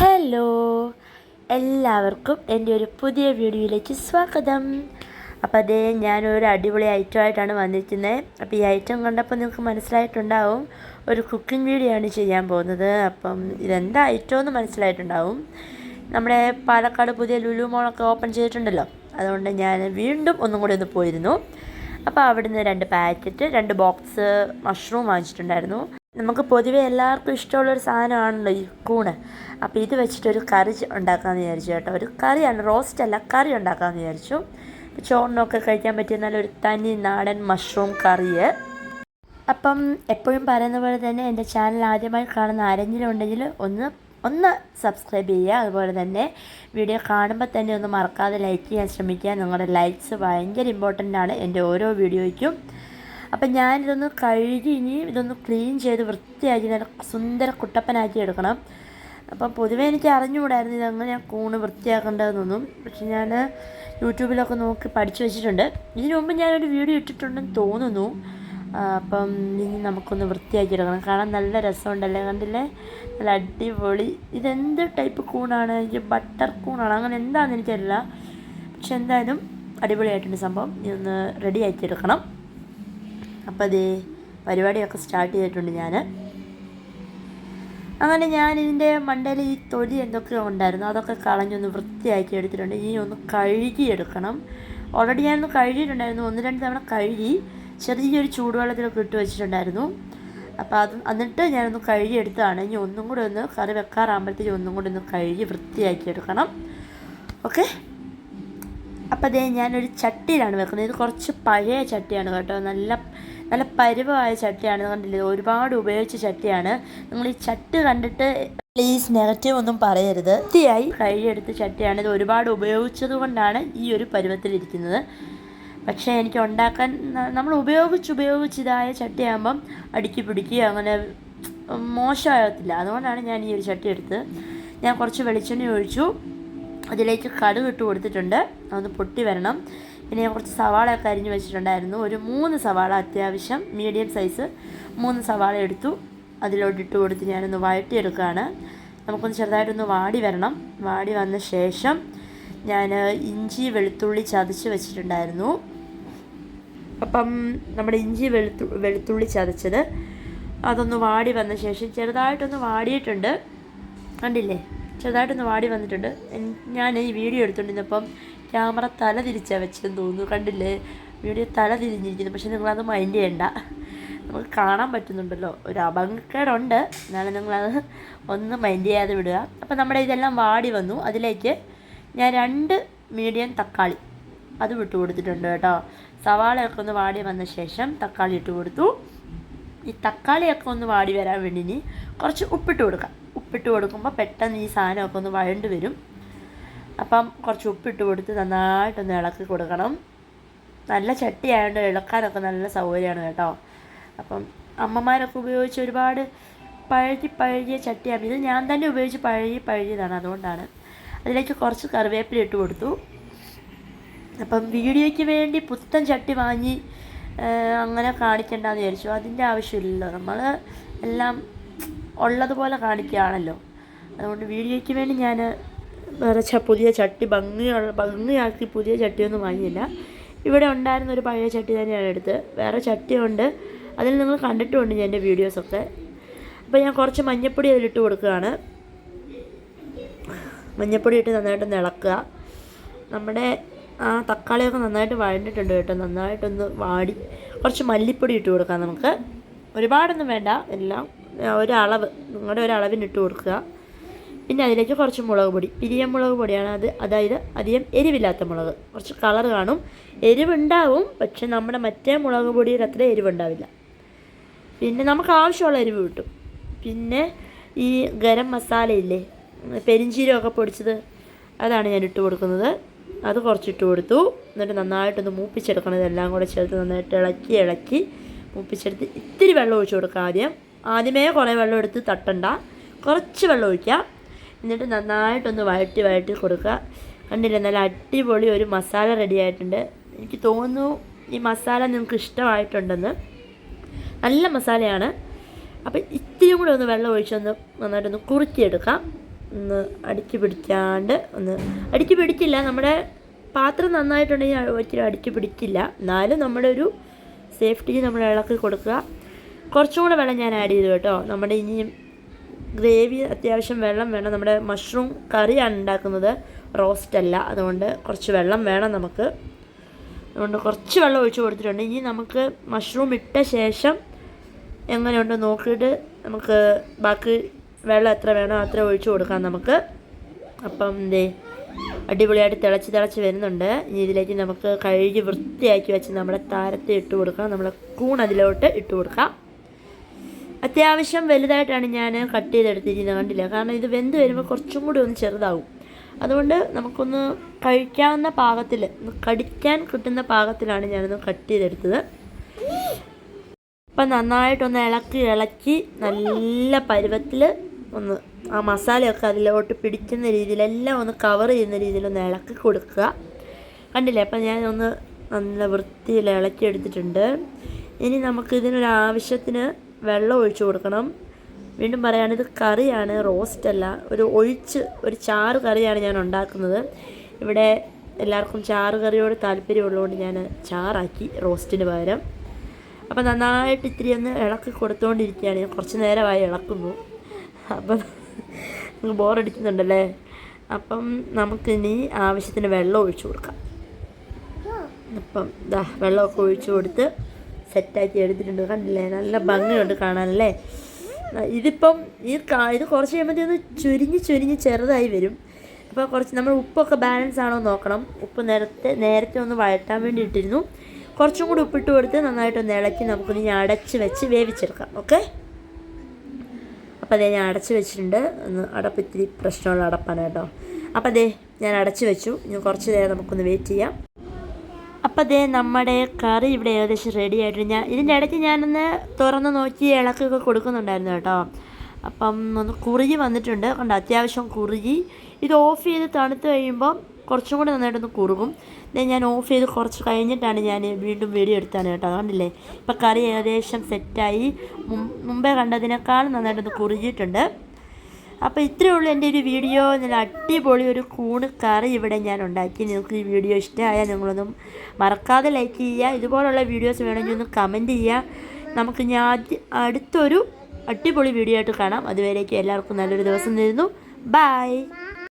Hello. എല്ലാവർക്കും എന്റെ ഒരു പുതിയ വീഡിയോയിലേക്ക് സ്വാഗതം. അപ്പോൾ അതേ ഞാനൊരു അടിപൊളി ഐറ്റമായിട്ടാണ് വന്നിരിക്കുന്നത്. അപ്പോൾ ഈ ഐറ്റം കണ്ടപ്പോൾ നിങ്ങൾക്ക് മനസ്സിലായിട്ടുണ്ടാവും ഒരു കുക്കിംഗ് വീഡിയോ ആണ് ചെയ്യാൻ പോകുന്നത്. അപ്പം ഇതെന്താ ഐറ്റം എന്ന് മനസ്സിലായിട്ടുണ്ടാവും. നമ്മുടെ പാലക്കാട് പുതിയ ലുലു മോളൊക്കെ ഓപ്പൺ ചെയ്തിട്ടുണ്ടല്ലോ. അതുകൊണ്ട് ഞാൻ വീണ്ടും ഒന്നും കൂടി ഒന്ന് പോയിരുന്നു. അപ്പോൾ അവിടുന്ന് രണ്ട് പാക്കറ്റ് രണ്ട് ബോക്സ് മഷ്റൂം വാങ്ങിച്ചിട്ടുണ്ടായിരുന്നു. നമുക്ക് പൊതുവേ എല്ലാവർക്കും ഇഷ്ടമുള്ളൊരു സാധനമാണല്ലോ ഈ കൂണ്. അപ്പോൾ ഇത് വെച്ചിട്ടൊരു കറി ഉണ്ടാക്കാമെന്ന് വിചാരിച്ചു കേട്ടോ. ഒരു കറിയാണ് റോസ്റ്റ് അല്ല കറി ഉണ്ടാക്കാമെന്ന് വിചാരിച്ചു. ചോറിനൊക്കെ കഴിക്കാൻ പറ്റിയ നല്ലൊരു തനി നാടൻ മഷ്റൂം കറി. അപ്പം എപ്പോഴും പറയുന്ന പോലെ തന്നെ എന്റെ ചാനൽ ആദ്യമായി കാണുന്ന ആരെങ്കിലും ഉണ്ടെങ്കിൽ ഒന്ന് ഒന്ന് സബ്സ്ക്രൈബ് ചെയ്യുക. അതുപോലെ തന്നെ വീഡിയോ കാണുമ്പോൾ തന്നെ ഒന്ന് മറക്കാതെ ലൈക്ക് ചെയ്യാൻ ശ്രമിക്കുക. നിങ്ങളുടെ ലൈക്സ് ഭയങ്കര ഇമ്പോർട്ടന്റ് ആണ് എന്റെ ഓരോ വീഡിയോയ്ക്കും. അപ്പം ഞാനിതൊന്ന് കഴുകി ഇനി ഇതൊന്ന് ക്ലീൻ ചെയ്ത് വൃത്തിയാക്കി നല്ല സുന്ദര കുട്ടപ്പനാക്കി എടുക്കണം. അപ്പം പൊതുവേ എനിക്ക് അറിഞ്ഞുകൂടായിരുന്നു ഇതങ്ങനെ കൂണ് വൃത്തിയാക്കേണ്ടതെന്നൊന്നും. പക്ഷെ ഞാൻ യൂട്യൂബിലൊക്കെ നോക്കി പഠിച്ചു വെച്ചിട്ടുണ്ട്. ഇതിനു മുമ്പ് ഞാനൊരു വീഡിയോ ഇട്ടിട്ടുണ്ടെന്ന് തോന്നുന്നു. അപ്പം ഇനി നമുക്കൊന്ന് വൃത്തിയാക്കി എടുക്കണം. കാണാൻ നല്ല രസമുണ്ടല്ലേ? കണ്ടില്ലേ? നല്ല അടിപൊളി. ഇതെന്ത് ടൈപ്പ് കൂണാണ്? ഇത് ബട്ടർ കൂണാണ്? അങ്ങനെ എന്താണെന്ന് എനിക്കറിയില്ല. പക്ഷെ എന്തായാലും അടിപൊളിയായിട്ടുണ്ട് സംഭവം. ഇതൊന്ന് റെഡി ആക്കി എടുക്കണം. അപ്പോൾ അതേ പരിപാടിയൊക്കെ സ്റ്റാർട്ട് ചെയ്തിട്ടുണ്ട് ഞാൻ അങ്ങനെ ഞാൻ ഇതിന്റെ മണ്ടയിൽ ഈ തൊലി എന്തൊക്കെയോ ഉണ്ടായിരുന്നു അതൊക്കെ കളഞ്ഞൊന്ന് വൃത്തിയാക്കി എടുത്തിട്ടുണ്ട്. ഇനി ഒന്ന് കഴുകി എടുക്കണം ഓൾറെഡി ഞാനൊന്ന് കഴുകിയിട്ടുണ്ടായിരുന്നു. ഒന്ന് രണ്ട് തവണ കഴുകി ചെറിയൊരു ചൂടുവെള്ളത്തിലൊക്കെ ഇട്ട് വെച്ചിട്ടുണ്ടായിരുന്നു. അപ്പോൾ അത് എന്നിട്ട് ഞാനൊന്ന് കഴുകി എടുത്തതാണ് ഇനി ഒന്നും കൂടെ ഒന്ന് കറി വെക്കാറാകുമ്പോഴത്തേക്കും ഒന്നും കൂടെ ഒന്ന് കഴുകി വൃത്തിയാക്കി എടുക്കണം. ഓക്കെ? അപ്പോൾ അതേ ഞാനൊരു ചട്ടിയിലാണ് വെക്കുന്നത്. ഇത് കുറച്ച് പഴയ ചട്ടിയാണ് കേട്ടോ. നല്ല നല്ല പരുവമായ ചട്ടിയാണ് കണ്ടില്ലേ? ഒരുപാട് ഉപയോഗിച്ച ചട്ടിയാണ്. നിങ്ങൾ ഈ ചട്ടി കണ്ടിട്ട് പ്ലീസ് നെഗറ്റീവ് ഒന്നും പറയരുത്. വൃത്തിയായി കഴുകിയെടുത്ത ചട്ടിയാണ് ഇത് ഒരുപാട് ഉപയോഗിച്ചത് കൊണ്ടാണ് ഈ ഒരു പരുവത്തിലിരിക്കുന്നത് പക്ഷേ എനിക്ക് ഉണ്ടാക്കാൻ നമ്മൾ ഉപയോഗിച്ച് ഉപയോഗിച്ച് ഇതായ ചട്ടിയാകുമ്പം അടുക്കി പിടിക്കുക അങ്ങനെ മോശമാകത്തില്ല. അതുകൊണ്ടാണ് ഞാൻ ഈ ഒരു ചട്ടി എടുത്തത്. ഞാൻ കുറച്ച് വെളിച്ചെണ്ണ ഒഴിച്ചു. അതിലേക്ക് കടുക് ഇട്ട് കൊടുത്തിട്ടുണ്ട്. അതൊന്ന് പൊട്ടി വരണം. പിന്നെ ഞാൻ കുറച്ച് സവാളയൊക്കെ അരിഞ്ഞ് വെച്ചിട്ടുണ്ടായിരുന്നു. ഒരു മൂന്ന് സവാള അത്യാവശ്യം മീഡിയം സൈസ് മൂന്ന് സവാള എടുത്തു. അതിലോട്ട് ഇട്ട് കൊടുത്ത് ഞാനൊന്ന് വഴറ്റിയെടുക്കുകയാണ്. നമുക്കൊന്ന് ചെറുതായിട്ടൊന്ന് വാടി വരണം. വാടി വന്ന ശേഷം ഞാൻ ഇഞ്ചി വെളുത്തുള്ളി ചതച്ച് വെച്ചിട്ടുണ്ടായിരുന്നു. അപ്പം നമ്മുടെ ഇഞ്ചി വെളുത്തു വെളുത്തുള്ളി ചതച്ചത് അതൊന്ന് വാടി വന്ന ശേഷം ചെറുതായിട്ടൊന്ന് വാടിയിട്ടുണ്ട്. കണ്ടില്ലേ? ചെറുതായിട്ടൊന്ന് വാടി വന്നിട്ടുണ്ട്. ഞാൻ ഈ വീഡിയോ എടുത്തുകൊണ്ടിരുന്നപ്പം ക്യാമറ തല തിരിച്ചാണ് വെച്ചതെന്ന് തോന്നുന്നു. കണ്ടില്ലേ? വീഡിയോ തല തിരിഞ്ഞിരിക്കുന്നു. പക്ഷെ നിങ്ങളത് മൈൻഡ് ചെയ്യണ്ട. നമുക്ക് കാണാൻ പറ്റുന്നുണ്ടല്ലോ. ഒരു അപകടമുണ്ട് എന്നാലും നിങ്ങളത് ഒന്ന് മൈൻഡ് ചെയ്യാതെ വിടുക. അപ്പം നമ്മുടെ ഇതെല്ലാം വാടി വന്നു. അതിലേക്ക് ഞാൻ രണ്ട് മീഡിയം തക്കാളി അത് വിട്ടു കൊടുത്തിട്ടുണ്ട് കേട്ടോ. സവാളയൊക്കെ ഒന്ന് വാടി വന്ന ശേഷം തക്കാളി ഇട്ട് കൊടുത്തു. ഈ തക്കാളിയൊക്കെ ഒന്ന് വാടി വരാൻ വേണ്ടി ഇനി കുറച്ച് ഉപ്പിട്ട് കൊടുക്കാം. ഉപ്പിട്ട് കൊടുക്കുമ്പോൾ പെട്ടെന്ന് ഈ സാധനമൊക്കെ ഒന്ന് വഴണ്ട് വരും. അപ്പം കുറച്ച് ഉപ്പിട്ട് കൊടുത്ത് നന്നായിട്ടൊന്ന് ഇളക്കി കൊടുക്കണം. നല്ല ചട്ടിയായതുകൊണ്ട് ഇളക്കാനൊക്കെ നല്ല സൗകര്യമാണ് കേട്ടോ. അപ്പം അമ്മമാരൊക്കെ ഉപയോഗിച്ച് ഒരുപാട് പഴകി പഴകിയ ചട്ടിയാണ്. ഇത് ഞാൻ തന്നെ ഉപയോഗിച്ച് പഴകി പഴകിയതാണ് അതുകൊണ്ടാണ്. അതിലേക്ക് കുറച്ച് കറിവേപ്പില ഇട്ട് കൊടുത്തു. അപ്പം വീഡിയോയ്ക്ക് വേണ്ടി പുത്തൻ ചട്ടി വാങ്ങി അങ്ങനെ കാണിക്കണ്ടെന്ന് വിചാരിച്ചു. അതിന്റെ ആവശ്യമില്ലല്ലോ. നമ്മൾ എല്ലാം ഉള്ളതുപോലെ കാണിക്കുകയാണല്ലോ. അതുകൊണ്ട് വീഡിയോയ്ക്ക് വേണ്ടി ഞാൻ വേറെ ച പുതിയ ചട്ടി ഭംഗിയുള്ള ഭംഗിയാക്കി പുതിയ ചട്ടിയൊന്നും വാങ്ങിയില്ല. ഇവിടെ ഉണ്ടായിരുന്ന ഒരു പഴയ ചട്ടി തന്നെയാണ് എടുത്ത്. വേറെ ചട്ടിയുണ്ട്. അതിൽ നിങ്ങൾ കണ്ടിട്ടുമുണ്ട് ഞാൻ എന്റെ വീഡിയോസൊക്കെ. അപ്പോൾ ഞാൻ കുറച്ച് മഞ്ഞപ്പൊടി അതിലിട്ട് കൊടുക്കുകയാണ്. മഞ്ഞപ്പൊടി ഇട്ട് നന്നായിട്ട് ഇളക്കുക. നമ്മുടെ ആ തക്കാളിയൊക്കെ നന്നായിട്ട് വഴണ്ടിട്ടുണ്ട് കേട്ടോ. നന്നായിട്ടൊന്ന് വാടി. കുറച്ച് മല്ലിപ്പൊടി ഇട്ട് കൊടുക്കാം നമുക്ക്. ഒരുപാടൊന്നും വേണ്ട. എല്ലാം ഒരളവ്. നിങ്ങളുടെ ഒരളവിന് ഇട്ട് കൊടുക്കുക. പിന്നെ അതിലേക്ക് കുറച്ച് മുളക് പൊടി. പിരിയൻ മുളക് പൊടിയാണ് അത്. അതായത് അധികം എരിവില്ലാത്ത മുളക്. കുറച്ച് കളർ കാണും. എരിവുണ്ടാവും പക്ഷെ നമ്മുടെ മറ്റേ മുളക് പൊടിയിൽ അത്ര എരിവുണ്ടാവില്ല. പിന്നെ നമുക്ക് ആവശ്യമുള്ള എരിവ് കിട്ടും. പിന്നെ ഈ ഗരം മസാലയില്ലേ പെരിഞ്ചീരമൊക്കെ പൊടിച്ചത്. അതാണ് ഞാൻ ഇട്ട് കൊടുക്കുന്നത്. അത് കുറച്ച് ഇട്ട് കൊടുത്തു. എന്നിട്ട് നന്നായിട്ടൊന്ന് മൂപ്പിച്ചെടുക്കണം. ഇതെല്ലാം കൂടെ ചേർത്ത് നന്നായിട്ട് ഇളക്കി ഇളക്കി മൂപ്പിച്ചെടുത്ത് ഇത്തിരി വെള്ളം ഒഴിച്ച് കൊടുക്കുക ആദ്യം. ആദ്യമേ കുറേ വെള്ളം എടുത്ത് തട്ടണ്ട. കുറച്ച് വെള്ളം ഒഴിക്കുക. എന്നിട്ട് നന്നായിട്ടൊന്ന് വഴറ്റി വഴറ്റി കൊടുക്കുക. കണ്ടില്ലേ നല്ല അടിപൊളി ഒരു മസാല റെഡി ആയിട്ടുണ്ട്. എനിക്ക് തോന്നുന്നു ഈ മസാല നിങ്ങൾക്ക് ഇഷ്ടമായിട്ടുണ്ടെന്ന്. നല്ല മസാലയാണ്. അപ്പം ഇത്തിരി കൂടെ ഒന്ന് വെള്ളം ഒഴിച്ചൊന്ന് നന്നായിട്ടൊന്ന് കുറുക്കിയെടുക്കാം. ഒന്ന് അടിച്ചു പിടിക്കാണ്ട് ഒന്ന് അടിച്ചു പിടിക്കില്ല. നമ്മുടെ പാത്രം നന്നായിട്ടുണ്ടെങ്കിൽ ഒരിക്കലും അടിച്ചു പിടിക്കില്ല. എന്നാലും നമ്മുടെ ഒരു സേഫ്റ്റിക്ക് നമ്മൾ ഇളക്കി കൊടുക്കുക. കുറച്ചും കൂടെ വെള്ളം ഞാൻ ആഡ് ചെയ്തു കേട്ടോ. നമ്മുടെ ഇനിയും ഗ്രേവി അത്യാവശ്യം വെള്ളം വേണം. നമ്മുടെ മഷ്റൂം കറിയാണ് ഉണ്ടാക്കുന്നത്. റോസ്റ്റ് അല്ല. അതുകൊണ്ട് കുറച്ച് വെള്ളം വേണം നമുക്ക്. അതുകൊണ്ട് കുറച്ച് വെള്ളം ഒഴിച്ച് കൊടുത്തിട്ടുണ്ട്. ഇനി നമുക്ക് മഷ്റൂം ഇട്ട ശേഷം എങ്ങനെയുണ്ട് നോക്കിയിട്ട് നമുക്ക് ബാക്കി വെള്ളം എത്ര വേണോ അത്ര ഒഴിച്ച് കൊടുക്കാം നമുക്ക്. അപ്പം എന്തേ അടിപൊളിയായിട്ട് തിളച്ച് തിളച്ച് വരുന്നുണ്ട്. ഇനി ഇതിലേക്ക് നമുക്ക് കഴുകി വൃത്തിയാക്കി വെച്ച് നമ്മുടെ താരത്തെ ഇട്ട് കൊടുക്കാം. നമ്മുടെ കൂൺ അതിലോട്ട് ഇട്ട് കൊടുക്കാം. അത്യാവശ്യം വലുതായിട്ടാണ് ഞാൻ കട്ട് ചെയ്തെടുത്തിരിക്കുന്നത് കണ്ടില്ല? കാരണം ഇത് വെന്ത് വരുമ്പോൾ കുറച്ചും കൂടി ഒന്ന് ചെറുതാവും. അതുകൊണ്ട് നമുക്കൊന്ന് കഴിക്കാവുന്ന പാകത്തിൽ കടിക്കാൻ കിട്ടുന്ന പാകത്തിലാണ് ഞാനൊന്ന് കട്ട് ചെയ്തെടുത്തത്. അപ്പം നന്നായിട്ടൊന്ന് ഇളക്കി ഇളക്കി നല്ല പരുവത്തിൽ ഒന്ന് ആ മസാലയൊക്കെ അതിലോട്ട് പിടിക്കുന്ന രീതിയിൽ എല്ലാം ഒന്ന് കവർ ചെയ്യുന്ന രീതിയിൽ ഒന്ന് ഇളക്കി കൊടുക്കുക. കണ്ടില്ലേ? അപ്പം ഞാനൊന്ന് നല്ല വൃത്തിയിൽ ഇളക്കി എടുത്തിട്ടുണ്ട് ഇനി നമുക്ക് ഇതിനൊരു ആവശ്യത്തിന് വെള്ളം ഒഴിച്ചു കൊടുക്കണം. വീണ്ടും പറയാണ് ഇത് കറിയാണ് റോസ്റ്റ് അല്ല. ഒരു ഒഴിച്ച് ഒരു ചാറ് കറിയാണ് ഞാൻ ഉണ്ടാക്കുന്നത്. ഇവിടെ എല്ലാവർക്കും ചാറ് കറിയോട് താല്പര്യമുള്ളതുകൊണ്ട് ഞാൻ ചാറാക്കി റോസ്റ്റിന് പകരം. അപ്പം നന്നായിട്ട് ഇത്തിരി ഒന്ന് ഇളക്കി കൊടുത്തുകൊണ്ടിരിക്കുകയാണ് ഞാൻ കുറച്ച് നേരമായി ഇളക്കുന്നു. അപ്പം ബോറടിക്കുന്നുണ്ടല്ലേ? അപ്പം നമുക്കിനി ആവശ്യത്തിന് വെള്ളം ഒഴിച്ചു കൊടുക്കാം. അപ്പം ദാ വെള്ളമൊക്കെ ഒഴിച്ചു കൊടുത്ത് സെറ്റാക്കി എടുത്തിട്ടുണ്ട്. കണ്ടില്ലേ? നല്ല ഭംഗിയുണ്ട് കാണാനല്ലേ? ഇതിപ്പം ഈ ഇത് കുറച്ച് കഴിയുമ്പോൾ ഒന്ന് ചുരിഞ്ഞ് ചുരിഞ്ഞ് ചെറുതായി വരും. അപ്പോൾ കുറച്ച് നമ്മൾ ഉപ്പൊക്കെ ബാലൻസ് ആണോ നോക്കണം. ഉപ്പ് നേരത്തെ നേരത്തെ ഒന്ന് വഴറ്റാൻ വേണ്ടി ഇട്ടിരുന്നു കുറച്ചും കൂടി ഉപ്പിട്ട് കൊടുത്ത് നന്നായിട്ടൊന്ന് ഇളക്കി നമുക്കൊന്ന് ഇനി അടച്ച് വെച്ച് വേവിച്ചെടുക്കാം. ഓക്കെ? അപ്പോൾ അതേ ഞാൻ അടച്ച് വെച്ചിട്ടുണ്ട്. ഒന്ന് അടപ്പ് ഇത്തിരി പ്രശ്നമുള്ള അടപ്പാണ് കേട്ടോ. അപ്പോൾ അതേ ഞാൻ അടച്ച് വെച്ചു. ഇനി കുറച്ച് നേരം നമുക്കൊന്ന് വെയിറ്റ് ചെയ്യാം. അപ്പം അതേ നമ്മുടെ കറി ഇവിടെ ഏകദേശം റെഡി ആയിട്ടുണ്ട്. ഞാൻ ഇതിന്റെ ഇടയ്ക്ക് ഞാനൊന്ന് തുറന്ന് നോക്കി ഇളക്കൊക്കെ കൊടുക്കുന്നുണ്ടായിരുന്നു കേട്ടോ. അപ്പം ഒന്ന് കുറുകി വന്നിട്ടുണ്ട്. കണ്ടോ അത്യാവശ്യം കുറുകി. ഇത് ഓഫ് ചെയ്ത് തണുത്ത് കഴിയുമ്പോൾ കുറച്ചും കൂടി നന്നായിട്ടൊന്ന് കുറുകും. ഞാൻ ഓഫ് ചെയ്ത് കുറച്ച് കഴിഞ്ഞിട്ടാണ് ഞാൻ വീണ്ടും വീഡിയോ എടുത്താണ് കേട്ടോ. അതുകൊണ്ടില്ലേ ഇപ്പം കറി ഏകദേശം സെറ്റായി മുമ്പേ കണ്ടതിനേക്കാൾ നന്നായിട്ടൊന്ന് കുറുകിയിട്ടുണ്ട്. അപ്പോൾ ഇത്രയേ ഉള്ളൂ എന്റെ ഒരു വീഡിയോ. നല്ല അടിപൊളി ഒരു കൂണ് കറി ഇവിടെ ഞാൻ ഉണ്ടാക്കി. നിങ്ങൾക്ക് ഈ വീഡിയോ ഇഷ്ടമായാൽ നിങ്ങളൊന്നും മറക്കാതെ ലൈക്ക് ചെയ്യുക. ഇതുപോലുള്ള വീഡിയോസ് വേണമെങ്കിൽ ഒന്ന് കമന്റ് ചെയ്യുക. നമുക്ക് ഞാൻ അടുത്തൊരു അടിപൊളി വീഡിയോ ആയിട്ട് കാണാം. അതുവരേക്കും എല്ലാവർക്കും നല്ലൊരു ദിവസം തരുന്നു. ബായ്